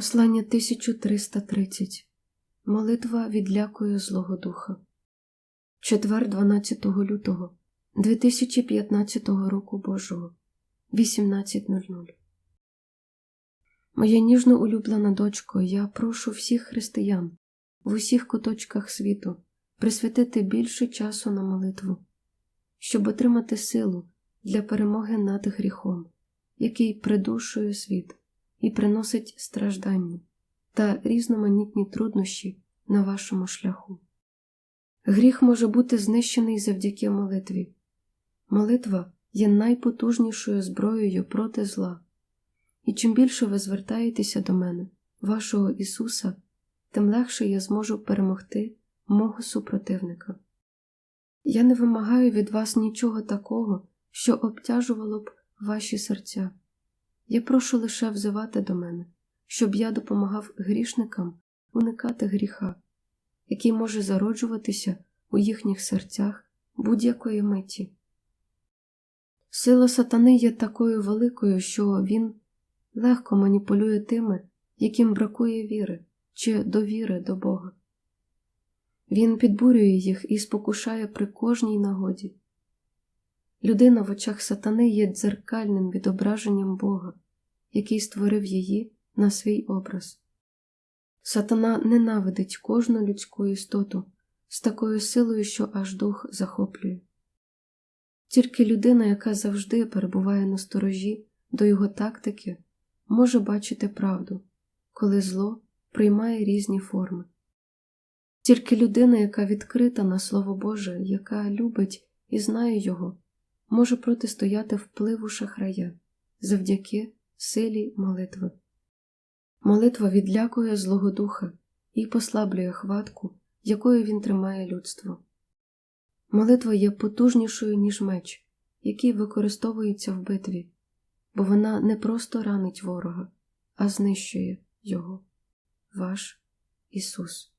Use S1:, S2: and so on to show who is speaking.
S1: Послання 1330 Молитва відлякує Злого Духа. Четвер 12 лютого 2015 року Божого. 18.00 Моя ніжно улюблена дочко, я прошу всіх християн в усіх куточках світу присвятити більше часу на молитву, щоб отримати силу для перемоги над гріхом, який придушує світ і приносить страждання та різноманітні труднощі на вашому шляху. Гріх може бути знищений завдяки молитві. Молитва є найпотужнішою зброєю проти зла, і чим більше ви звертаєтеся до мене, вашого Ісуса, тим легше я зможу перемогти мого супротивника. Я не вимагаю від вас нічого такого, що обтяжувало б ваші серця. Я прошу лише взивати до мене, щоб я допомагав грішникам уникати гріха, який може зароджуватися у їхніх серцях будь-якої миті. Сила сатани є такою великою, що він легко маніпулює тими, яким бракує віри чи довіри до Бога. Він підбурює їх і спокушає при кожній нагоді. Людина в очах сатани є дзеркальним відображенням Бога, який створив її на свій образ. Сатана ненавидить кожну людську істоту з такою силою, що аж дух захоплює. Тільки людина, яка завжди перебуває на сторожі до його тактики, може бачити правду, коли зло приймає різні форми. Тільки людина, яка відкрита на Слово Боже, яка любить і знає Його, може протистояти впливу шахрая завдяки силі молитви. Молитва відлякує Злого Духа і послаблює хватку, якою він тримає людство. Молитва є потужнішою, ніж меч, який використовується в битві, бо вона не просто ранить ворога, а знищує його. Ваш Ісус.